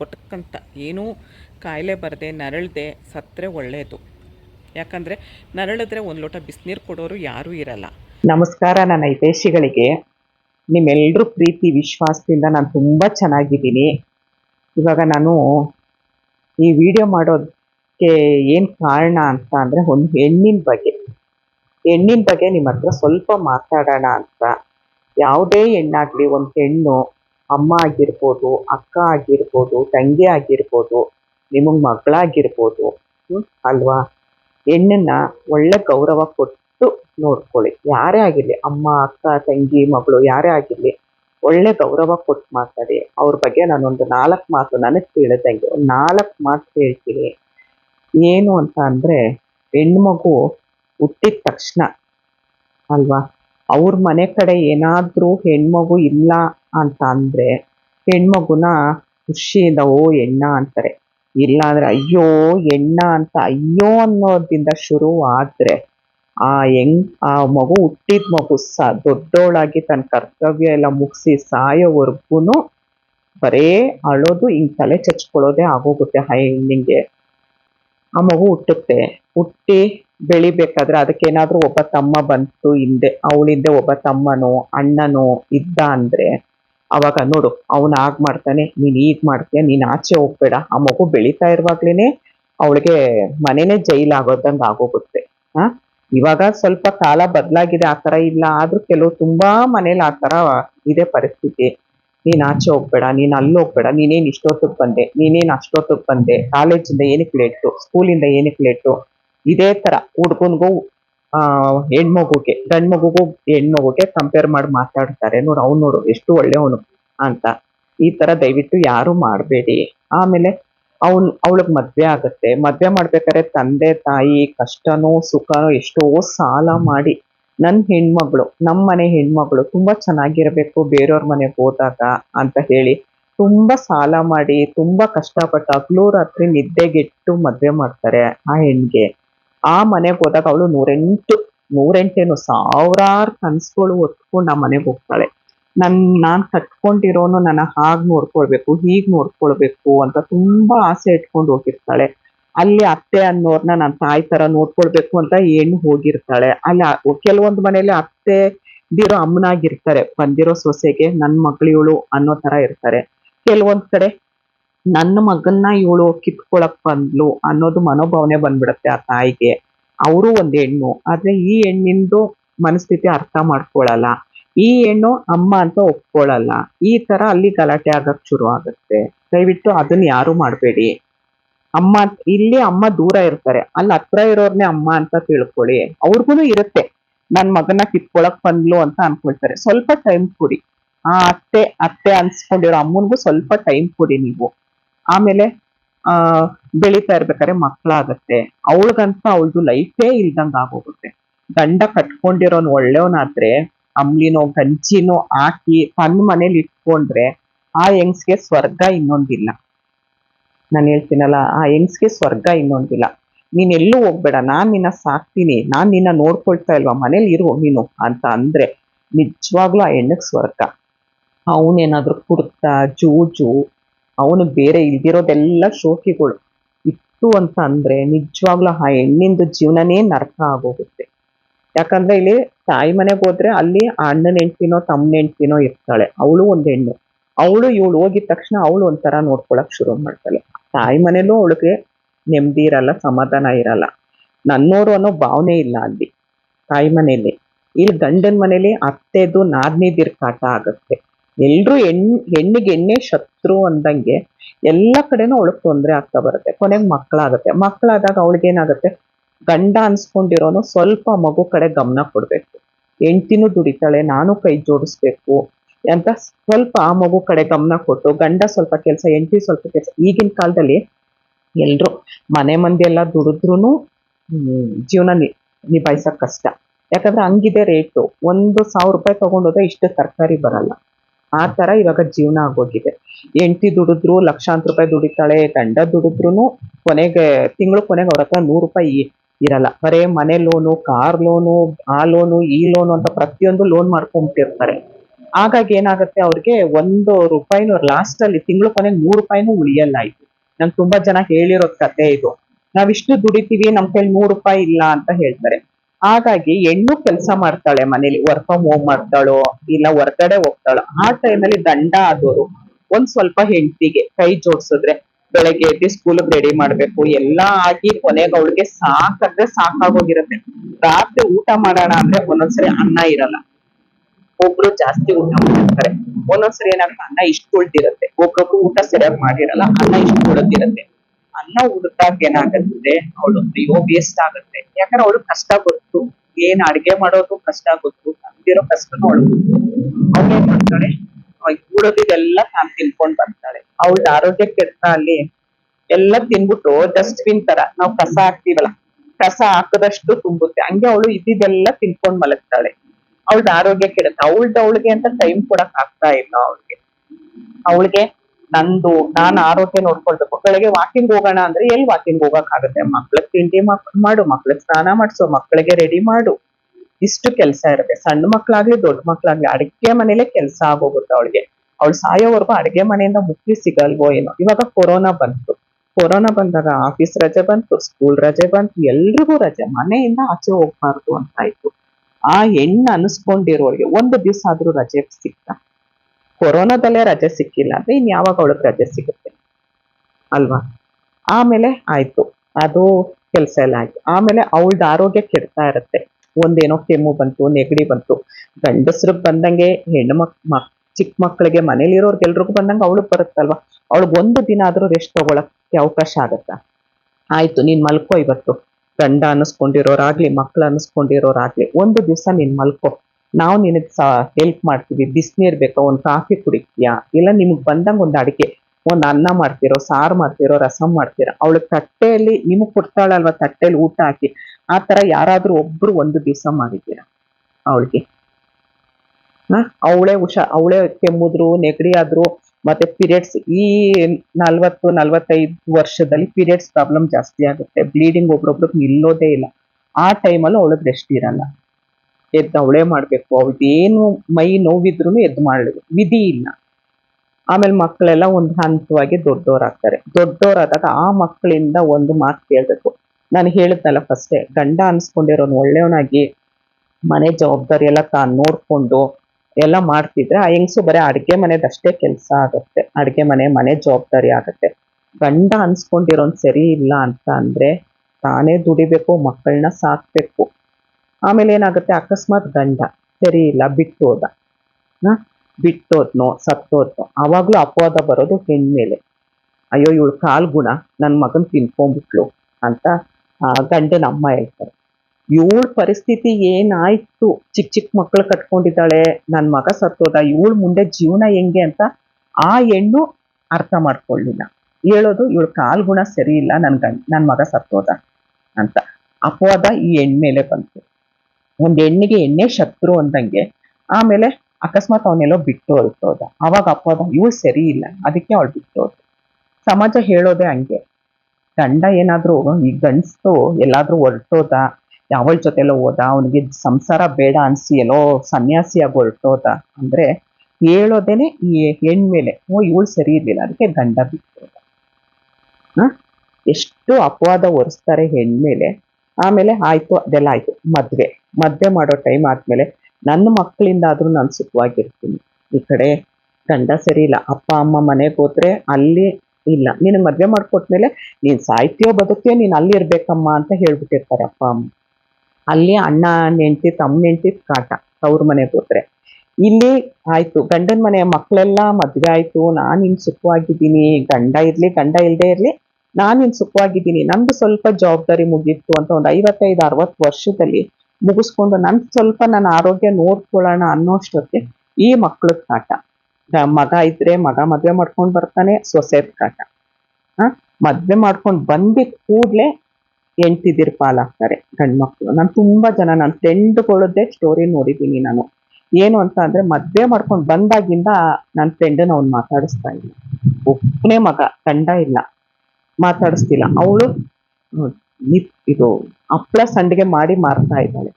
ಕೊಟ್ಟಕ್ಕಂತ ಏನೂ ಕಾಯಿಲೆ ಬರದೆ, ನರಳದೆ ಸತ್ತರೆ ಒಳ್ಳೆಯದು ಯಾಕಂದರೆ ನರಳಿದ್ರೆ ಒಂದು ಲೋಟ ಬಿಸಿನೀರು ಕೊಡೋರು ಯಾರೂ ಇರಲ್ಲ. ನಮಸ್ಕಾರ, ನನ್ನ ಹಿತೈಷಿಗಳಿಗೆ. ನಿಮ್ಮೆಲ್ಲರೂ ಪ್ರೀತಿ, ವಿಶ್ವಾಸದಿಂದ ನಾನು ತುಂಬ ಚೆನ್ನಾಗಿದ್ದೀನಿ. ಇವಾಗ ನಾನು ಈ ವಿಡಿಯೋ ಮಾಡೋದಕ್ಕೆ ಏನು ಕಾರಣ ಅಂತ ಅಂದರೆ ಒಂದು ಹೆಣ್ಣಿನ ಬಗ್ಗೆ. ಹೆಣ್ಣಿನ ಬಗ್ಗೆ ನಿಮ್ಮ ಹತ್ರ ಸ್ವಲ್ಪ ಮಾತಾಡೋಣ ಅಂತ. ಯಾವುದೇ ಹೆಣ್ಣಾಗಲಿ, ಒಂದು ಹೆಣ್ಣು ಅಮ್ಮ ಆಗಿರ್ಬೋದು, ಅಕ್ಕ ಆಗಿರ್ಬೋದು, ತಂಗಿ ಆಗಿರ್ಬೋದು ನಿಮಗೆ ಮಗಳಾಗಿರ್ಬೋದು? ಅಲ್ವಾ? ಹೆಣ್ಣನ್ನು ಒಳ್ಳೆ ಗೌರವ ಕೊಟ್ಟು ನೋಡ್ಕೊಳ್ಳಿ. ಯಾರೇ ಆಗಿರಲಿ, ಅಮ್ಮ, ಅಕ್ಕ, ತಂಗಿ, ಮಗಳು, ಯಾರೇ ಆಗಿರಲಿ, ಒಳ್ಳೆ ಗೌರವ ಕೊಟ್ಟು ಮಾತಾಡಿ. ಅವ್ರ ಬಗ್ಗೆ ನಾನೊಂದು ನಾಲ್ಕು ಮಾತು ನನಗೆ ತಿಳಿದಂಗೆ ಒಂದು ನಾಲ್ಕು ಮಾತು ಹೇಳ್ತೀನಿ. ಏನು ಅಂತ ಅಂದರೆ, ಹೆಣ್ಮಗು ಹುಟ್ಟಿದ ತಕ್ಷಣ, ಅಲ್ವಾ? ಅವ್ರ ಮನೆ ಕಡೆ ಏನಾದರೂ ಹೆಣ್ಮಗು ಇಲ್ಲ ಅಂತ ಅಂದರೆ ಹೆಣ್ಮಗುನ ಖುಷಿಯಿಂದ, ಓ ಹೆಣ್ಣ ಅಂತಾರೆ. ಇಲ್ಲ ಅಂದ್ರೆ ಅಯ್ಯೋ ಹೆಣ್ಣ ಅಂತ, ಅಯ್ಯೋ ಅನ್ನೋದ್ರಿಂದ ಶುರು ಆದ್ರೆ ಆ ಹೆಂಗ್ ಆ ಮಗು, ಹುಟ್ಟಿದ ಮಗು ಸ, ದೊಡ್ಡೋಳಾಗಿ ತನ್ನ ಕರ್ತವ್ಯ ಎಲ್ಲ ಮುಗಿಸಿ ಸಾಯೋವರೆಗೂ ಬರೇ ಅಳೋದು ಹಿಂಗ್ ತಲೆ ಚಚ್ಕೊಳ್ಳೋದೇ ಆಗೋಗುತ್ತೆ ಹೆಣ್ಣಿಗೆ. ಆ ಮಗು ಹುಟ್ಟುತ್ತೆ. ಹುಟ್ಟಿ ಬೆಳಿಬೇಕಾದ್ರೆ ಅದಕ್ಕೆ ಏನಾದ್ರೂ ಒಬ್ಬ ತಮ್ಮ ಬಂತು ಹಿಂದೆ, ಅವಳಿಂದೆ ಒಬ್ಬ ತಮ್ಮನೋ, ಅಣ್ಣನೋ ಇದ್ದ ಅಂದ್ರೆ ಅವಾಗ ನೋಡು, ಅವನು ಆಗ್ ಮಾಡ್ತಾನೆ, ನೀನ್ ಈಗ ಮಾಡ್ತೀಯ, ನೀನ್ ಆಚೆ ಹೋಗ್ಬೇಡ. ಆ ಮಗು ಬೆಳೀತಾ ಇರುವಾಗ್ಲೇನೆ ಅವಳಿಗೆ ಮನೇನೆ ಜೈಲ್ ಆಗೋದಂಗ ಆಗೋಗುತ್ತೆ. ಹಾ ಇವಾಗ ಸ್ವಲ್ಪ ಕಾಲ ಬದಲಾಗಿದೆ, ಆ ತರ ಇಲ್ಲ. ಆದ್ರೂ ಕೆಲವು ತುಂಬಾ ಮನೇಲಿ ಆ ತರ ಇದೆ ಪರಿಸ್ಥಿತಿ. ನೀನ್ ಆಚೆ ಹೋಗ್ಬೇಡ, ನೀನ್ ಅಲ್ಲಿ ಹೋಗ್ಬೇಡ, ನೀನೇನ್ ಇಷ್ಟೊತ್ತಿಗೆ ಬಂದೆ, ನೀನೇನ್ ಅಷ್ಟೊತ್ತಿಗೆ ಬಂದೆ, ಕಾಲೇಜಿಂದ ಏನಕ್ಕೆ ಲೇಟು ಸ್ಕೂಲಿಂದ ಏನಕ್ಕೆ ಲೇಟು ಇದೇ ತರ ಹುಡ್ಗನ್ಗೂ ಹೆಣ್ಮಗುಗೆ ಗಂಡ್ ಮಗುಗೂ ಹೆಣ್ಮಗುಗೆ ಕಂಪೇರ್ ಮಾಡಿ ಮಾತಾಡ್ತಾರೆ. ನೋಡು, ಅವ್ನು ನೋಡು, ಎಷ್ಟು ಒಳ್ಳೆಯವನು ಅಂತ. ಈ ತರ ದಯವಿಟ್ಟು ಯಾರು ಮಾಡಬೇಡಿ. ಆಮೇಲೆ ಅವನ್, ಅವಳಗ್ ಮದ್ವೆ ಆಗುತ್ತೆ. ಮದ್ವೆ ಮಾಡ್ಬೇಕಾದ್ರೆ ತಂದೆ, ತಾಯಿ, ಕಷ್ಟನೋ ಸುಖನೋ ಎಷ್ಟೋ ಸಾಲ ಮಾಡಿ. ನನ್ನ ಹೆಣ್ಮಗಳು ನಮ್ಮ ಮನೆ ಹೆಣ್ಮಗಳು ತುಂಬಾ ಚೆನ್ನಾಗಿರ್ಬೇಕು ಬೇರೆಯವ್ರ ಮನೆಗೆ ಹೋದಾಗ ಅಂತ ಹೇಳಿ ತುಂಬಾ ಸಾಲ ಮಾಡಿ, ತುಂಬಾ ಕಷ್ಟಪಟ್ಟು ಹಗ್ಲು ರಾತ್ರಿ ನಿದ್ದೆಗೆಟ್ಟು ಮದ್ವೆ ಮಾಡ್ತಾರೆ ಆ ಹೆಣ್ಗೆ. ಆ ಮನೆಗೆ ಹೋದಾಗ ಅವಳು ನೂರೆಂಟು, ನೂರೆಂಟೇನು ಸಾವಿರಾರು ಕನ್ಸುಗಳು ಹೊತ್ಕೊಂಡು ಆ ಮನೆಗೆ ಹೋಗ್ತಾಳೆ. ನನ್, ನಾನ್ ಕಟ್ಕೊಂಡಿರೋನು ನನ್ನ ಹಾಗ್ ನೋಡ್ಕೊಳ್ಬೇಕು, ಹೀಗ್ ನೋಡ್ಕೊಳ್ಬೇಕು ಅಂತ ತುಂಬಾ ಆಸೆ ಇಟ್ಕೊಂಡು ಹೋಗಿರ್ತಾಳೆ. ಅಲ್ಲಿ ಅತ್ತೆ ಅನ್ನೋರ್ನ ನನ್ನ ತಾಯಿ ತರ ನೋಡ್ಕೊಳ್ಬೇಕು ಅಂತ ಹೆಣ್ಣು ಹೋಗಿರ್ತಾಳೆ. ಅಲ್ಲಿ ಕೆಲವೊಂದು ಮನೇಲಿ ಅತ್ತೆ ದಿರೋ ಅಮ್ಮನಾಗಿರ್ತಾರೆ, ಬಂದಿರೋ ಸೊಸೆಗೆ ನನ್ ಮಗಳಿವಳು ಅನ್ನೋ ತರ ಇರ್ತಾರೆ. ಕೆಲವೊಂದ್ ಕಡೆ ನನ್ನ ಮಗನ್ನ ಇವಳು ಕಿತ್ಕೊಳಕ್ ಬಂದ್ಲು ಅನ್ನೋದು ಮನೋಭಾವನೆ ಬಂದ್ಬಿಡತ್ತೆ ಆ ತಾಯಿಗೆ. ಅವರು ಒಂದ್ ಹೆಣ್ಣು, ಆದ್ರೆ ಈ ಹೆಣ್ಣಿಂದು ಮನಸ್ಥಿತಿ ಅರ್ಥ ಮಾಡ್ಕೊಳಲ್ಲ. ಈ ಹೆಣ್ಣು ಅಮ್ಮ ಅಂತ ಒಪ್ಕೊಳ್ಳಲ್ಲ ಈ ತರ ಅಲ್ಲಿ ಗಲಾಟೆ ಆಗಕ್ ಶುರು ಆಗುತ್ತೆ. ದಯವಿಟ್ಟು ಅದನ್ನ ಯಾರು ಮಾಡ್ಬೇಡಿ. ಅಮ್ಮ, ಇಲ್ಲಿ ಅಮ್ಮ ದೂರ ಇರ್ತಾರೆ. ಅಲ್ಲಿ ಹತ್ರ ಇರೋರ್ನೇ ಅಮ್ಮ ಅಂತ ತಿಳ್ಕೊಳ್ಳಿ. ಅವ್ರಿಗೂ ಇರುತ್ತೆ. ನನ್ ಮಗನ ಕಿತ್ಕೊಳಕ್ ಬಂದ್ಲು ಅಂತ ಅನ್ಕೊಳ್ತಾರೆ. ಸ್ವಲ್ಪ ಟೈಮ್ ಕೊಡಿ. ಆ ಅತ್ತೆ ಅತ್ತೆ ಅನ್ಸ್ಕೊಂಡಿರೋ ಅಮ್ಮನ್ಗೂ ಸ್ವಲ್ಪ ಟೈಮ್ ಕೊಡಿ ನೀವು. ಆಮೇಲೆ, ಆ, ಬೆಳೀತಾ ಇರ್ಬೇಕಾದ್ರೆ ಮಕ್ಕಳಾಗತ್ತೆ ಅವಳಗಂತ ಅವಳದು ಲೈಫೇ ಇಲ್ದಂಗ ಆಗೋಗುತ್ತೆ. ಗಂಡ ಕಟ್ಕೊಂಡಿರೋನ್ ಒಳ್ಳೆಯವನಾದ್ರೆ ಅಂಬ್ಲಿನೋ, ಗಂಜಿನೋ ಹಾಕಿ ತನ್ನ ಮನೇಲಿ ಇಟ್ಕೊಂಡ್ರೆ ಆ ಹೆಂಗ್ಸ್ಗೆ ಸ್ವರ್ಗ ಇನ್ನೊಂದಿಲ್ಲ. ನಾನು ಹೇಳ್ತೀನಲ್ಲ, ಆ ಹೆಂಗ್ಸ್ಗೆ ಸ್ವರ್ಗ ಇನ್ನೊಂದಿಲ್ಲ. ನೀನ್ ಎಲ್ಲೂ ಹೋಗ್ಬೇಡ, ನಾನ್ ನಿನ್ನ ಸಾಕ್ತೀನಿ, ನಾನ್ ನಿನ್ನ ನೋಡ್ಕೊಳ್ತಾ ಇಲ್ವಾ, ಮನೇಲಿ ಇರು ನೀನು ಅಂತ ಅಂದ್ರೆ ನಿಜವಾಗ್ಲೂ ಆ ಹೆಣ್ಣಿಗೆ ಸ್ವರ್ಗ. ಅವನೇನಾದ್ರೂ ಕುರ್ತಾ, ಜೂಜು ಅವನು ಬೇರೆ ಇಲ್ದಿರೋದೆಲ್ಲ ಶೋಕಿಗಳು. ಇತ್ತು ಅಂತ ಅಂದ್ರೆ ನಿಜವಾಗ್ಲೂ ಆ ಹೆಣ್ಣಿಂದು ಜೀವನನೇ ನರಕ ಆಗೋಗುತ್ತೆ. ಯಾಕಂದ್ರೆ ಇಲ್ಲಿ ತಾಯಿ ಮನೆಗೆ ಹೋದ್ರೆ ಅಲ್ಲಿ ಅಣ್ಣನ ಹೆಂಡ್ತಿನೋ ತಮ್ಮನ ಹೆಂಡ್ತಿನೋ ಇರ್ತಾಳೆ. ಅವಳು ಒಂದು ಹೆಣ್ಣು. ಅವಳು ಇವಳು ಹೋಗಿದ ತಕ್ಷಣ ಅವಳು ಒಂಥರ ನೋಡ್ಕೊಳಕ್ ಶುರು ಮಾಡ್ತಾಳೆ. ತಾಯಿ ಮನೇಲೂ ಅವಳಿಗೆ ನೆಮ್ಮದಿ ಇರಲ್ಲ, ಸಮಾಧಾನ ಇರಲ್ಲ. ನನ್ನೋರು ಅನ್ನೋ ಭಾವನೆ ಇಲ್ಲ ಅಲ್ಲಿ. ತಾಯಿ ಮನೆಯಲ್ಲಿ. ಇಲ್ಲಿ ಗಂಡನ ಮನೇಲಿ ಅತ್ತೆದು ನಾದ್ನಿದಿರ್ ಕಾಟ ಆಗತ್ತೆ. ಎಲ್ರು ಹೆಣ್, ಹೆಣ್ಣಿಗೆ ಎಣ್ಣೆ ಶತ್ರು ಅಂದಂಗೆ ಎಲ್ಲ ಕಡೆನೂ ಅವಳಗ್ ತೊಂದರೆ ಆಗ್ತಾ ಬರುತ್ತೆ. ಕೊನೆಗೆ ಮಕ್ಕಳಾಗತ್ತೆ. ಮಕ್ಕಳಾದಾಗ ಅವಳಿಗೆ ಏನಾಗುತ್ತೆ ಗಂಡ ಅನ್ಸ್ಕೊಂಡಿರೋನು ಸ್ವಲ್ಪ ಮಗು ಕಡೆ ಗಮನ ಕೊಡ್ಬೇಕು. ಹೆಂಡ್ತಿನೂ ದುಡಿತಾಳೆ, ನಾನು ಕೈ ಜೋಡಿಸ್ಬೇಕು ಅಂತ ಸ್ವಲ್ಪ ಆ ಮಗು ಕಡೆ ಗಮನ ಕೊಟ್ಟು, ಗಂಡ ಸ್ವಲ್ಪ ಕೆಲಸ, ಹೆಂಡತಿ ಸ್ವಲ್ಪ ಕೆಲಸ, ಈಗಿನ ಕಾಲದಲ್ಲಿ ಎಲ್ರು ಮನೆ ಮಂದಿ ಎಲ್ಲ ದುಡಿದ್ರು ಜೀವನ ನಿಭಾಯಿಸಕ್ ಕಷ್ಟ. ಯಾಕಂದ್ರೆ ಹಂಗಿದೆ ರೇಟು. ಒಂದು ಸಾವಿರ ರೂಪಾಯಿ ತಗೊಂಡೋದ್ರೆ ಇಷ್ಟು ತರಕಾರಿ ಬರಲ್ಲ. ಆ ತರ ಇವಾಗ ಜೀವನ ಆಗೋಗಿದೆ. ಎಂಟಿ ದುಡಿದ್ರು ಲಕ್ಷಾಂತರ ರೂಪಾಯಿ ದುಡಿತಾಳೆ, ಗಂಡ ದುಡಿದ್ರು ಕೊನೆಗೆ, ತಿಂಗಳು ಕೊನೆಗೆ ಅವ್ರ ಹತ್ರ ನೂರು ರೂಪಾಯಿ ಇರಲ್ಲ. ಬರೇ ಮನೆ ಲೋನು, ಕಾರ್ ಲೋನು, ಆ ಲೋನು, ಈ ಲೋನು ಅಂತ ಪ್ರತಿಯೊಂದು ಲೋನ್ ಮಾಡ್ಕೊಂಬಿಟ್ಟಿರ್ತಾರೆ ಹಾಗಾಗಿ ಏನಾಗುತ್ತೆ ಅವ್ರಿಗೆ ಒಂದು ರೂಪಾಯಿನೂ ಲಾಸ್ಟ್ ಅಲ್ಲಿ ತಿಂಗಳು ಕೊನೆಗೆ ನೂರು ರೂಪಾಯಿನೂ ಉಳಿಯಲ್ಲ ಇದು ನಂಗೆ ತುಂಬಾ ಜನ ಹೇಳಿರೋ ಕತೆ ಇದು. ನಾವಿಷ್ಟು ದುಡಿತೀವಿ, ನಮ್ ಕೈಲಿ ನೂರು ರೂಪಾಯಿ ಇಲ್ಲ ಅಂತ ಹೇಳ್ತಾರೆ. ಹಾಗಾಗಿ ಹೆಣ್ಣು ಕೆಲಸ ಮಾಡ್ತಾಳೆ ಮನೇಲಿ ವರ್ಕ್ ಫ್ರಮ್ ಹೋಮ್ ಮಾಡ್ತಾಳೋ, ಇಲ್ಲ ಹೊರ್ಗಡೆ ಹೋಗ್ತಾಳೋ, ಆ ಟೈಮಲ್ಲಿ ದಂಡ ಆದವರು ಒಂದ್ ಸ್ವಲ್ಪ ಹೆಂಡತಿಗೆ ಕೈ ಜೋಡ್ಸಿದ್ರೆ ಬೆಳಗ್ಗೆ ಎದ್ದು ಸ್ಕೂಲ್ ರೆಡಿ ಮಾಡ್ಬೇಕು, ಎಲ್ಲಾ ಆಗಿ ಕೊನೆಗೆ ಅವಳಿಗೆ ಸಾಕಂದ್ರೆ ಸಾಕಾಗೋಗಿರತ್ತೆ. ರಾತ್ರಿ ಊಟ ಮಾಡೋಣ ಅಂದ್ರೆ ಒಂದೊಂದ್ಸರಿ ಅನ್ನ ಇರಲ್ಲ. ಒಬ್ರು ಜಾಸ್ತಿ ಊಟ ಮಾಡಿರ್ತಾರೆ ಒಂದೊಂದ್ಸರಿ ಏನಾಗುತ್ತೆ ಅನ್ನ ಇಷ್ಟು ಉಳ್ದಿರತ್ತೆ. ಒಬ್ರೊಬ್ರು ಊಟ ಸರಿಯಾಗಿ ಮಾಡಿರಲ್ಲ, ಅನ್ನ ಇಷ್ಟು ಉಳಿದಿರುತ್ತೆ. ಅನ್ನ ಉಳಿದಾಗ ಏನಾಗುತ್ತೆ ಅವಳು ಅಯ್ಯೋ ವೇಸ್ಟ್ ಆಗುತ್ತೆ. ಯಾಕಂದ್ರೆ ಅವಳು ಕಷ್ಟ ಗೊತ್ತು. ಏನ್ ಅಡ್ಗೆ ಮಾಡೋದು ಕಷ್ಟ ಗೊತ್ತು ತಂದಿರೋ ಕಷ್ಟನೂ ಅವಳು ಅವ್ಳು ಏನ್ ಮಾಡ್ತಾಳೆ ತಿನ್ಕೊಂಡ್ ಬರ್ತಾಳೆ. ಅವಳ ಆರೋಗ್ಯ ಕೆಡ್ತ ಅಲ್ಲಿ ಎಲ್ಲ ತಿನ್ಬಿಟ್ಟು ಡಸ್ಟ್ಬಿನ್ ತರ, ನಾವು ಕಸ ಹಾಕ್ತಿವಲ್ಲ, ಕಸ ಹಾಕದಷ್ಟು ತುಂಬುತ್ತೆ. ಹಂಗೆ ಅವಳು ಇದ್ದಿದ್ದೆಲ್ಲ ತಿನ್ಕೊಂಡ್ ಮಲಗ್ತಾಳೆ. ಅವಳದ ಆರೋಗ್ಯ ಕೆಡುತ್ತೆ. ಅವಳ್ದ ಅವಳಿಗೆ ಅಂತ ಟೈಮ್ ಕೊಡಕ್ ಆಗ್ತಾ ಇಲ್ಲ ಅವಳಿಗೆ. ಅವಳಿಗೆ ನಂದು, ನಾನ್ ಆರೋಗ್ಯ ನೋಡ್ಕೊಳ್ಬೇಕು. ಬೆಳಗ್ಗೆ ವಾಕಿಂಗ್ ಹೋಗೋಣ ಅಂದ್ರೆ ಎಲ್ಲಿ ವಾಕಿಂಗ್ ಹೋಗಕ್ ಆಗುತ್ತೆ ಮಕ್ಳಿಗೆ ತಿಂಡಿ ಮಾಡು, ಮಕ್ಳಿಗೆ ಸ್ನಾನ ಮಾಡಿಸು, ಮಕ್ಳಿಗೆ ರೆಡಿ ಮಾಡು. ಇಷ್ಟು ಕೆಲಸ ಇರುತ್ತೆ. ಸಣ್ಣ ಮಕ್ಳಾಗ್ಲಿ ದೊಡ್ಡ ಮಕ್ಳಾಗ್ಲಿ ಅಡಿಗೆ ಮನೇಲೆ ಕೆಲಸ ಆಗೋಗುತ್ತೆ ಅವಳಿಗೆ. ಅವಳು ಸಾಯೋವರೆಗೂ ಅಡಿಗೆ ಮನೆಯಿಂದ ಮುಕ್ತಿ ಸಿಗಲ್ವೋ ಏನೋ. ಇವಾಗ ಕೊರೋನಾ ಬಂತು. ಕೊರೋನಾ ಬಂದಾಗ ಆಫೀಸ್ ರಜೆ ಬಂತು ಸ್ಕೂಲ್ ರಜೆ ಬಂತು, ಎಲ್ರಿಗೂ ರಜೆ. ಮನೆಯಿಂದ ಆಚೆ ಹೋಗ್ಬಾರ್ದು ಅಂತ ಆಯ್ತು. ಆ ಹೆಣ್ಣು ಅನಿಸ್ಕೊಂಡಿರೋರಿಗೆ ಒಂದು ದಿವಸ ಆದ್ರೂ ರಜೆ ಸಿಕ್ತಾ ಕೊರೋನಾದಲ್ಲೇ ರಜೆ ಸಿಕ್ಕಿಲ್ಲ ಅಂದ್ರೆ ಇನ್ ಯಾವಾಗ ಅವಳಿಗೆ ರಜೆ ಸಿಗುತ್ತೆ? ಅಲ್ವಾ? ಆಮೇಲೆ ಆಯ್ತು. ಅದು ಕೆಲಸ ಎಲ್ಲ ಆಯ್ತು. ಆಮೇಲೆ ಅವಳದ ಆರೋಗ್ಯ ಕೆಡ್ತಾ ಇರುತ್ತೆ. ಒಂದೇನೋ ಕೆಮ್ಮು ಬಂತು, ನೆಗಡಿ ಬಂತು. ಗಂಡಸ್ರಿಗೆ ಬಂದಂಗೆ ಹೆಣ್ಣು ಮಕ್ ಚಿಕ್ಕ ಮಕ್ಕಳಿಗೆ ಮನೇಲಿರೋರ್ಗೆಲ್ರಿಗೂ ಬಂದಂಗೆ ಅವಳಿಗೆ ಬರುತ್ತಲ್ವಾ? ಅವಳಿಗೆ ಒಂದು ದಿನ ಆದರೂ ರೆಸ್ಟ್ ತಗೊಳಕ್ಕೆ ಅವಕಾಶ ಆಗತ್ತಾ? ಆಯ್ತು, ನೀನ್ ಮಲ್ಕೋ ಇವತ್ತು. ಗಂಡ ಅನ್ನಿಸ್ಕೊಂಡಿರೋರಾಗ್ಲಿ, ಮಕ್ಳು ಅನ್ನಿಸ್ಕೊಂಡಿರೋರಾಗ್ಲಿ, ಒಂದು ದಿವಸ ನೀನ್ ಮಲ್ಕೋ. ನಾವು ನಿನಗ್ ಸಹ ಹೆಲ್ಪ್ ಮಾಡ್ತೀವಿ, ಬಿಸಿನೀರ್ ಬೇಕಾ, ಒಂದು ಕಾಫಿ ಕುಡಿತೀಯಾ? ಇಲ್ಲ ನಿಮಗೆ ಬಂದಂಗ ಒಂದು ಅಡಿಗೆ ಒಂದು ಅನ್ನ ಮಾಡ್ತಿರೋ, ಸಾರು ಮಾಡ್ತಿರೋ ರಸಂ ಮಾಡ್ತಿರೋ, ಅವಳು ತಟ್ಟೆಯಲ್ಲಿ, ನಿಮಗ್ ಕೊಡ್ತಾಳಲ್ವ ತಟ್ಟೆಯಲ್ಲಿ ಊಟ ಹಾಕಿ? ಆ ತರ ಯಾರಾದ್ರೂ ಒಬ್ರು ಒಂದು ದಿವಸ ಮಾಡಿದ್ದೀರಾ ಅವಳಿಗೆ? ಹ? ಅವಳೇ ಹುಷಾ, ಅವಳೇ ಕೆಮ್ಮಿದ್ರು, ನೆಗಡಿ ಆದ್ರು, ಮತ್ತೆ ಪೀರಿಯಡ್ಸ್ ಈ ನಲ್ವತ್ತು, ನಲ್ವತ್ತೈದು ವರ್ಷದಲ್ಲಿ ಪೀರಿಯಡ್ಸ್ ಪ್ರಾಬ್ಲಮ್ ಜಾಸ್ತಿ ಆಗುತ್ತೆ. ಬ್ಲೀಡಿಂಗ್ ಒಬ್ರೊಬ್ರಿಗೆ ನಿಲ್ಲೋದೇ ಇಲ್ಲ. ಆ ಟೈಮಲ್ಲಿ ಅವಳಿಗೆ ರೆಸ್ಟ್ ಇರಲ್ಲ. ಎದ್ದು ಅವಳೇ ಮಾಡಬೇಕು. ಏನು ಮೈ ನೋವಿದ್ರು ಎದ್ದು ಮಾಡಬೇಕು ವಿಧಿ ಇಲ್ಲ. ಆಮೇಲೆ ಮಕ್ಕಳೆಲ್ಲ ಒಂದು ಹಂತವಾಗಿ ದೊಡ್ಡವರಾಗ್ತಾರೆ ದೊಡ್ಡವರಾದಾಗ ಆ ಮಕ್ಕಳಿಂದ ಒಂದು ಮಾತು ಕೇಳಬೇಕು. ನಾನು ಹೇಳಿದ್ನಲ್ಲ ಫಸ್ಟೇ, ಗಂಡ ಅನ್ಸ್ಕೊಂಡಿರೋನು ಒಳ್ಳೆಯವನಾಗಿ, ಮನೆ ಜವಾಬ್ದಾರಿ ಎಲ್ಲ ತಾನು ನೋಡ್ಕೊಂಡು ಎಲ್ಲ ಮಾಡ್ತಿದ್ರೆ ಆ ಹೆಂಗಸು ಬರೀ ಅಡುಗೆ ಮನೆದಷ್ಟೇ ಕೆಲಸ ಆಗುತ್ತೆ. ಅಡುಗೆ ಮನೆ ಮನೆ ಜವಾಬ್ದಾರಿ ಆಗುತ್ತೆ. ಗಂಡ ಅನ್ಸ್ಕೊಂಡಿರೋನ್ ಸರಿ ಇಲ್ಲ ಅಂತ ಅಂದರೆ ತಾನೇ ದುಡಿಬೇಕು, ಮಕ್ಕಳನ್ನ ಸಾಕ್ಬೇಕು. ಆಮೇಲೆ ಏನಾಗುತ್ತೆ? ಅಕಸ್ಮಾತ್ ಗಂಡ ಸರಿ ಇಲ್ಲ ಬಿಟ್ಟು ಹೋದ ಹ? ಬಿಟ್ಟೋದ್ನೋ, ಸತ್ತೋದ್ನೋ ಅವಾಗ್ಲೂ ಅಪವಾದ ಬರೋದು ಹೆಣ್ಮೇಲೆ. ಅಯ್ಯೋ, ಇವಳು ಕಾಲ್ ಗುಣ ನನ್ ಮಗನ್ ತಿನ್ಕೊಂಡ್ಬಿಟ್ಲು ಅಂತ ಗಂಡನ ಅಮ್ಮ ಹೇಳ್ತಾರೆ. ಇವಳ ಪರಿಸ್ಥಿತಿ ಏನಾಯ್ತು? ಚಿಕ್ಕ ಚಿಕ್ಕ ಮಕ್ಕಳು ಕಟ್ಕೊಂಡಿದ್ದಾಳೆ, ನನ್ ಮಗ ಸತ್ತೋದ, ಇವಳ ಮುಂದೆ ಜೀವನ ಹೆಂಗೆ ಅಂತ ಆ ಹೆಣ್ಣು ಅರ್ಥ ಮಾಡ್ಕೊಳ್ಳಿಲ್ಲ. ಹೇಳೋದು, ಇವಳ ಕಾಲ್ ಗುಣ ಸರಿ ಇಲ್ಲ ನನ್ ಗಂಡ, ನನ್ ಮಗ ಸತ್ತೋದ ಅಂತ. ಅಪವಾದ ಈ ಹೆಣ್ಮೇಲೆ ಬಂತು. ಒಂದ್ ಹೆಣ್ಣಿಗೆ ಎಣ್ಣೆ ಶತ್ರು ಅಂದಂಗೆ, ಆಮೇಲೆ ಅಕಸ್ಮಾತ್ ಅವನೆಲ್ಲೋ ಬಿಟ್ಟು ಹೊರಟೋದ ಅವಾಗ ಅಪವಾದ ಇವು ಸರಿ ಇಲ್ಲ, ಅದಕ್ಕೆ ಅವಳು ಬಿಟ್ಟು ಹೋದ ಸಮಾಜ ಹೇಳೋದೆ ಹಂಗೆ. ಗಂಡ ಏನಾದರೂ ಈ ಗಂಡಸ್ತು ಎಲ್ಲಾದ್ರೂ ಹೊರಟೋದ, ಯಾವಳ ಜೊತೆಲೋ ಹೋದ, ಅವನಿಗೆ ಸಂಸಾರ ಬೇಡ ಅನ್ಸಿ, ಎಲ್ಲೋ ಸನ್ಯಾಸಿಯಾಗಿ ಹೊರಟೋದ ಅಂದ್ರೆ, ಹೇಳೋದೇನೆ ಈ ಹೆಣ್ಮೇಲೆ ಓ, ಇವಳು ಸರಿ ಇರ್ಲಿಲ್ಲ, ಅದಕ್ಕೆ ಗಂಡ ಬಿಟ್ಟು ಹೋದ. ಎಷ್ಟು ಅಪವಾದ ಹೊರಿಸ್ತಾರೆ ಹೆಣ್ಮೇಲೆ ಆಮೇಲೆ ಆಯ್ತು, ಅದೆಲ್ಲ ಆಯ್ತು, ಮದ್ವೆ. ಮದ್ವೆ ಮಾಡೋ ಟೈಮ್ ಆದ್ಮೇಲೆ ನನ್ನ ಮಕ್ಕಳಿಂದ ಆದ್ರೂ ನಾನು ಸುಖವಾಗಿರ್ತೀನಿ. ಈ ಕಡೆ ಗಂಡ ಸರಿ ಇಲ್ಲ, ಅಪ್ಪ, ಅಮ್ಮ ಮನೆಗೆ ಹೋದ್ರೆ ಅಲ್ಲಿ ಇಲ್ಲ. ನಿನಗೆ ಮದ್ವೆ ಮಾಡ್ಕೊಟ್ಮೇಲೆ ನೀನ್ ಸಾಯ್ತೀಯೋ ಬದುಕ್ತೀಯೋ ನೀನ್ ಅಲ್ಲಿ ಇರ್ಬೇಕಮ್ಮ ಅಂತ ಹೇಳ್ಬಿಟ್ಟಿರ್ತಾರೆ ಅಪ್ಪ, ಅಮ್ಮ. ಅಲ್ಲಿ ಅಣ್ಣ ನೆಂಟಿ ತಮ್ಮ ನೆಂಟಿ ಕಾಟ, ತವ್ರ ಮನೆಗೆ ಹೋದ್ರೆ. ಇಲ್ಲಿ ಆಯ್ತು, ಗಂಡನ ಮನೆಯ ಮಕ್ಕಳೆಲ್ಲ ಮದ್ವೆ ಆಯ್ತು, ನಾನ್ ಇನ್ ಸುಖವಾಗಿದ್ದೀನಿ, ಗಂಡ ಇರ್ಲಿ, ಗಂಡ ಇಲ್ಲದೆ ಇರ್ಲಿ, ನಾನ್ ಇನ್ ಸುಖವಾಗಿದ್ದೀನಿ. ನಂದು ಸ್ವಲ್ಪ ಜವಾಬ್ದಾರಿ ಮುಗಿತ್ತು ಅಂತ ಒಂದು ಐವತ್ತೈದು, ಅರವತ್ತು ವರ್ಷದಲ್ಲಿ ಮುಗಿಸ್ಕೊಂಡು ನನ್ ಸ್ವಲ್ಪ ನನ್ನ ಆರೋಗ್ಯ ನೋಡ್ಕೊಳ್ಳೋಣ ಅನ್ನೋಷ್ಟೊತ್ತಿಗೆ ಈ ಮಕ್ಳ ಕಾಟ. ಮಗ ಇದ್ರೆ ಮಗ ಮದ್ವೆ ಮಾಡ್ಕೊಂಡ್ ಬರ್ತಾನೆ, ಸೊಸೆದ್ ಕಾಟ. ಹ? ಮದ್ವೆ ಮಾಡ್ಕೊಂಡ್ ಬಂದಿದ್ ಕೂಡ್ಲೆ ಎಂಟಿದಿರ್ ಪಾಲಾಗ್ತಾರೆ ಗಂಡ್ಮಕ್ಳು. ನಾನು ತುಂಬಾ ಜನ ನನ್ನ ಫ್ರೆಂಡ್ಗಳದ್ದೇ ಸ್ಟೋರಿ ನೋಡಿದ್ದೀನಿ ನಾನು. ಏನು ಅಂತ ಅಂದ್ರೆ ಮದ್ವೆ ಮಾಡ್ಕೊಂಡ್ ಬಂದಾಗಿಂದ ನನ್ನ ಫ್ರೆಂಡನ್ನ ಅವ್ನು ಮಾತಾಡಿಸ್ತಾ ಇಲ್ಲ. ಒಬ್ಬನೇ ಮಗ, ಗಂಡ ಇಲ್ಲ. ಮಾತಾಡಿಸ್ತಿಲ್ಲ. ಅವಳು ಇದು ಹಪ್ಪಳ ಸಂಡಿಗೆ ಮಾಡಿ ಮಾರ್ತಾ ಇದ್ದಾಳೆ.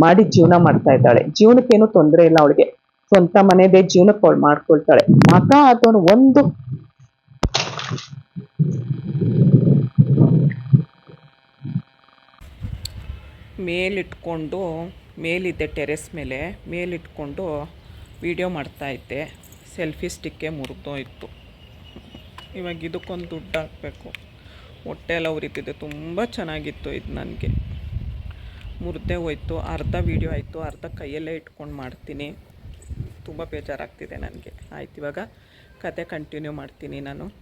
ಮಾಡಿ ಜೀವನ ಮಾಡ್ತಾ ಇದ್ದಾಳೆ. ಜೀವನಕ್ಕೇನು ತೊಂದರೆ ಇಲ್ಲ ಅವಳಿಗೆ. ಸ್ವಂತ ಮನೆದೇ ಜೀವನಕ್ಕೆ ಅವಳು ಮಾಡ್ಕೊಳ್ತಾಳೆ. ಮಗ ಆದವನು ಒಂದು ಮೇಲಿಟ್ಕೊಂಡು, ಮೇಲಿದ್ದೆ ಟೆರೆಸ್ ಮೇಲೆ ಮೇಲಿಟ್ಕೊಂಡು ವಿಡಿಯೋ ಮಾಡ್ತಾ ಇದ್ದೆ. ಸೆಲ್ಫಿ ಸ್ಟಿಕ್ಕೇ ಮುರಿದೋಯ್ತು. ಇವಾಗ ಇದಕ್ಕೊಂದು ದುಡ್ಡು ಹಾಕಬೇಕು. ಹೊಟ್ಟೆ ಎಲ್ಲ ಉರಿತಿದ್ದೆ ತುಂಬ ಚೆನ್ನಾಗಿತ್ತು ಇದು ನನಗೆ. ಮುರಿದೇ ಹೋಯ್ತು. ಅರ್ಧ ವೀಡಿಯೋ ಆಯಿತು. ಅರ್ಧ ಕೈಯಲ್ಲೇ ಇಟ್ಕೊಂಡು ಮಾಡ್ತೀನಿ. ತುಂಬ ಬೇಜಾರಾಗ್ತಿದೆ ನನಗೆ. ಆಯ್ತು, ಇವಾಗ ಕತೆ ಕಂಟಿನ್ಯೂ ಮಾಡ್ತೀನಿ ನಾನು.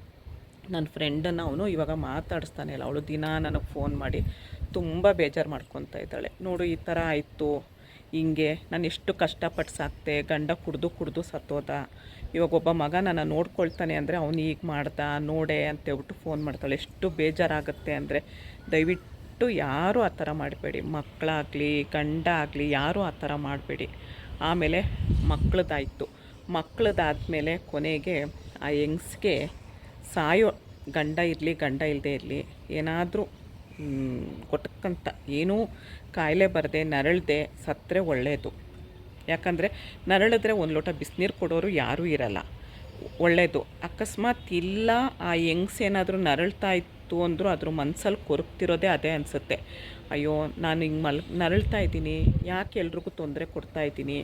ನನ್ನ ಫ್ರೆಂಡನ್ನು ಅವನು ಇವಾಗ ಮಾತಾಡಿಸ್ತಾನೆ ಇಲ್ಲ. ಅವಳು ದಿನ ನನಗೆ ಫೋನ್ ಮಾಡಿ ತುಂಬ ಬೇಜಾರು ಮಾಡ್ಕೊತಾ ಇದ್ದಾಳೆ. ನೋಡು, ಈ ಥರ ಆಯಿತು. ಹಿಂಗೆ ನಾನು ಎಷ್ಟು ಕಷ್ಟಪಟ್ಟು ಸಾಕ್ತೆ. ಗಂಡ ಕುಡ್ದು ಕುಡ್ದು ಸತ್ತೋದ. ಇವಾಗ ಒಬ್ಬ ಮಗ ನನ್ನ ನೋಡ್ಕೊಳ್ತಾನೆ ಅಂದರೆ ಅವನು ಈಗ ಮಾಡ್ದ, ನೋಡೆ ಅಂತೇಳ್ಬಿಟ್ಟು ಫೋನ್ ಮಾಡ್ತಾಳೆ. ಎಷ್ಟು ಬೇಜಾರಾಗುತ್ತೆ ಅಂದರೆ ದಯವಿಟ್ಟು ಯಾರೂ ಆ ಥರ ಮಾಡಬೇಡಿ. ಮಕ್ಕಳಾಗಲಿ ಗಂಡ ಆಗಲಿ, ಯಾರೂ ಆ ಥರ ಮಾಡಬೇಡಿ. ಆಮೇಲೆ ಮಕ್ಕಳದಾಯಿತು ಮಕ್ಕಳದಾದ್ಮೇಲೆ ಕೊನೆಗೆ ಆ ಹೆಂಗ್ಸ್ಗೆ ಸಾಯೋ ಗಂಡ ಇರಲಿ, ಗಂಡ ಇಲ್ಲದೆ ಇರಲಿ, ಏನಾದರೂ ಕೊಟ್ಟಕ್ಕಂತ ಏನೂ ಕಾಯಿಲೆ ಬರದೆ, ನರಳದೆ, ಸತ್ತರೆ ಒಳ್ಳೆಯದು ಯಾಕಂದರೆ ನರಳಿದ್ರೆ ಒಂದು ಲೋಟ ಬಿಸಿನೀರು ಕೊಡೋರು ಯಾರೂ ಇರಲ್ಲ. ಒಳ್ಳೆಯದು ಅಕಸ್ಮಾತ್ ಇಲ್ಲ, ಆ ಹೆಂಗ್ಸ್ ಏನಾದರೂ ನರಳ್ತಾ ಇತ್ತು ಅಂದರೂ ಅದ್ರ ಮನಸ್ಸಲ್ಲಿ ಕೊರಗ್ತಿರೋದೇ ಅದೇ ಅನಿಸುತ್ತೆ. ಅಯ್ಯೋ, ನಾನು ಹಿಂಗೆ ಮಲ್ ನರಳ್ತಾ ಇದ್ದೀನಿ, ಯಾಕೆ ಎಲ್ರಿಗೂ ತೊಂದರೆ ಕೊಡ್ತಾ ಇದ್ದೀನಿ?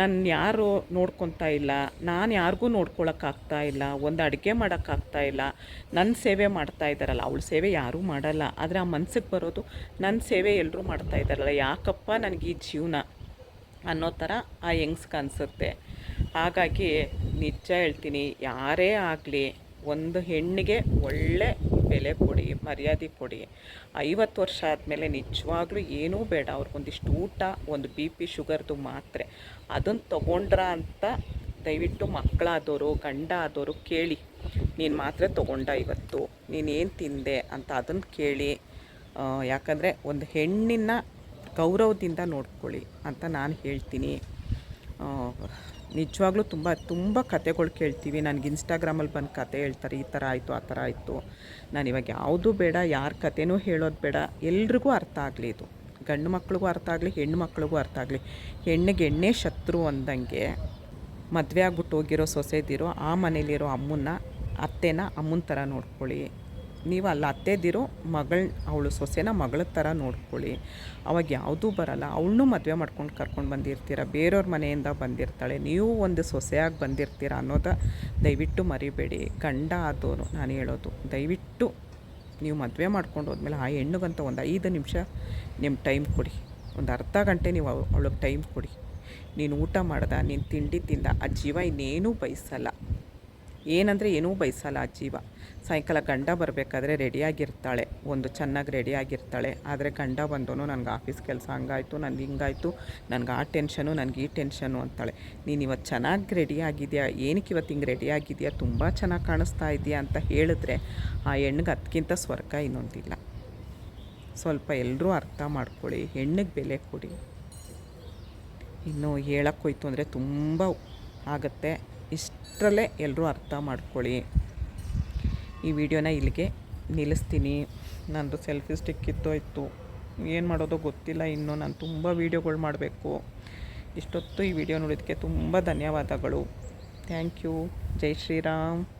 ನಾನು ಯಾರು ನೋಡ್ಕೊತಾ ಇಲ್ಲ, ನಾನು ಯಾರಿಗೂ ನೋಡ್ಕೊಳಕ್ಕಾಗ್ತಾ ಇಲ್ಲ, ಒಂದು ಅಡುಗೆ ಮಾಡೋಕ್ಕಾಗ್ತಾ ಇಲ್ಲ ನನ್ನ ಸೇವೆ ಮಾಡ್ತಾ ಇದ್ದಾರಲ್ಲ, ಅವಳ ಸೇವೆ ಯಾರೂ ಮಾಡಲ್ಲ. ಆದರೆ ಆ ಮನ್ಸಿಗೆ ಬರೋದು ನನ್ನ ಸೇವೆ ಎಲ್ಲರೂ ಮಾಡ್ತಾ ಇದ್ದಾರಲ್ಲ. ಯಾಕಪ್ಪ ನನಗೆ ಈ ಜೀವನ? ಅನ್ನೋ ಥರ ಆ ಯಂಗ್ಸ್ಗೆ ಅನಿಸುತ್ತೆ. ಹಾಗಾಗಿ ನಿಜ ಹೇಳ್ತೀನಿ, ಯಾರೇ ಆಗಲಿ ಒಂದು ಹೆಣ್ಣಿಗೆ ಒಳ್ಳೆ ಬೆಲೆ ಕೊಡಿ, ಮರ್ಯಾದೆ ಕೊಡಿ. ಐವತ್ತು ವರ್ಷ ಆದಮೇಲೆ ನಿಜವಾಗ್ಲೂ ಏನೂ ಬೇಡ. ಅವ್ರಿಗೊಂದಿಷ್ಟು ಊಟ, ಒಂದು ಬಿ ಪಿ ಶುಗರ್ದು ಮಾತ್ರೆ. ಅದನ್ನು ತೊಗೊಂಡ್ರ ಅಂತ ದಯವಿಟ್ಟು ಮಕ್ಕಳಾದವರು ಗಂಡ ಆದವರು ಕೇಳಿ. ನೀನು ಮಾತ್ರೆ ತೊಗೊಂಡ ಇವತ್ತು ನೀನೇನು ತಿಂದೆ ಅಂತ ಅದನ್ನು ಕೇಳಿ. ಯಾಕಂದರೆ ಒಂದು ಹೆಣ್ಣಿನ ಗೌರವದಿಂದ ನೋಡ್ಕೊಳ್ಳಿ ಅಂತ ನಾನು ಹೇಳ್ತೀನಿ. ನಿಜವಾಗ್ಲೂ ತುಂಬ ತುಂಬ ಕತೆಗಳು ಕೇಳ್ತೀವಿ. ನನಗೆ ಇನ್ಸ್ಟಾಗ್ರಾಮಲ್ಲಿ ಬಂದು ಕತೆ ಹೇಳ್ತಾರೆ, ಈ ಥರ ಆಯಿತು, ಆ ಥರ ಆಯಿತು. ನಾನು ಇವಾಗ ಯಾವುದೂ ಬೇಡ, ಯಾರ ಕತೆನೂ ಹೇಳೋದು ಬೇಡ. ಎಲ್ರಿಗೂ ಅರ್ಥ ಆಗಲಿ ಇದು. ಗಂಡು ಮಕ್ಳಿಗೂ ಅರ್ಥ ಆಗಲಿ, ಹೆಣ್ಣು ಮಕ್ಳಿಗೂ ಅರ್ಥ ಆಗಲಿ. ಹೆಣ್ಣಿಗೆ ಎಣ್ಣೆ ಶತ್ರು ಅಂದಂಗೆ ಮದುವೆ ಆಗ್ಬಿಟ್ಟು ಹೋಗಿರೋ ಸೊಸೆದಿರೋ, ಆ ಮನೇಲಿರೋ ಅಮ್ಮನ್ನ, ಅತ್ತೆನ ಅಮ್ಮನ ಥರ ನೋಡ್ಕೊಳ್ಳಿ. ನೀವು ಅಲ್ಲಿ ಅತ್ತೆದಿರೋ ಮಗಳ, ಅವಳು ಸೊಸೆನ ಮಗಳ ಥರ ನೋಡ್ಕೊಳ್ಳಿ. ಅವಾಗ ಯಾವುದೂ ಬರಲ್ಲ. ಅವಳನ್ನು ಮದುವೆ ಮಾಡ್ಕೊಂಡು ಕರ್ಕೊಂಡು ಬಂದಿರ್ತೀರ. ಬೇರೆಯವ್ರ ಮನೆಯಿಂದ ಬಂದಿರ್ತಾಳೆ. ನೀವು ಒಂದು ಸೊಸೆಯಾಗಿ ಬಂದಿರ್ತೀರ ಅನ್ನೋದ ದಯವಿಟ್ಟು ಮರಿಬೇಡಿ. ಗಂಡ ಆದವನು ನಾನು ಹೇಳೋದು, ದಯವಿಟ್ಟು ನೀವು ಮದುವೆ ಮಾಡ್ಕೊಂಡು ಹೋದ್ಮೇಲೆ ಆ ಹೆಣ್ಣಿಗಂತ ಒಂದು ಐದು ನಿಮಿಷ ನಿಮ್ಮ ಟೈಮ್ ಕೊಡಿ. ಒಂದು ಅರ್ಧ ಗಂಟೆ ನೀವು ಅವಳಿಗೆ ಟೈಮ್ ಕೊಡಿ. ನೀನು ಊಟ ಮಾಡ್ದ, ನೀನು ತಿಂಡಿ ತಿಂದ, ಆ ಜೀವ ಇನ್ನೇನೂ ಬಯಸಲ್ಲ. ಏನಂದರೆ ಏನೂ ಬಯಸಲ್ಲ ಆ ಜೀವ. ಸಾಯಂಕಾಲ ಗಂಡ ಬರಬೇಕಾದ್ರೆ ರೆಡಿಯಾಗಿರ್ತಾಳೆ ಒಂದು ಚೆನ್ನಾಗಿ ರೆಡಿಯಾಗಿರ್ತಾಳೆ ಆದರೆ ಗಂಡ ಬಂದೋನು ನನಗೆ ಆಫೀಸ್ ಕೆಲಸ ಹಂಗಾಯಿತು ನನಗೆ ಹಿಂಗಾಯಿತು, ನನಗೆ ಆ ಟೆನ್ಷನು ನನಗೆ ಈ ಟೆನ್ಷನು ಅಂತಾಳೆ. ನೀನು ಇವತ್ತು ಚೆನ್ನಾಗಿ ರೆಡಿಯಾಗಿದೆಯಾ ಏನಕ್ಕೆ ಇವತ್ತು ಹಿಂಗೆ ರೆಡಿಯಾಗಿದೆಯಾ ತುಂಬ ಚೆನ್ನಾಗಿ ಕಾಣಿಸ್ತಾ ಇದೆಯಾ ಅಂತ ಹೇಳಿದ್ರೆ ಆ ಹೆಣ್ಣಿಗೆ ಅದಕ್ಕಿಂತ ಸ್ವರ್ಗ ಇನ್ನೊಂದಿಲ್ಲ. ಸ್ವಲ್ಪ ಎಲ್ಲರೂ ಅರ್ಥ ಮಾಡ್ಕೊಳ್ಳಿ. ಹೆಣ್ಣಿಗೆ ಬೆಲೆ ಕೊಡಿ. ಇನ್ನು ಹೇಳೋಕ್ಕೋಯ್ತು ಅಂದರೆ ತುಂಬ ಆಗುತ್ತೆ. ಇಷ್ಟರಲ್ಲೇ ಎಲ್ಲರೂ ಅರ್ಥ ಮಾಡ್ಕೊಳ್ಳಿ. ಈ ವಿಡಿಯೋನ ಇಲ್ಲಿಗೆ ನಿಲ್ಲಿಸ್ತೀನಿ. ನಂದು ಸೆಲ್ಫಿ ಸ್ಟಿಕ್ ಕಿತ್ತೋಯ್ತು. ಏನು ಮಾಡೋದೋ ಗೊತ್ತಿಲ್ಲ. ಇನ್ನು ನಾನು ತುಂಬ ವೀಡಿಯೋಗಳು ಮಾಡಬೇಕು. ಇಷ್ಟೊತ್ತು ಈ ವಿಡಿಯೋ ನೋಡಿದ್ದಕ್ಕೆ ತುಂಬ ಧನ್ಯವಾದಗಳು. Thank you. ಜೈ ಶ್ರೀರಾಮ್.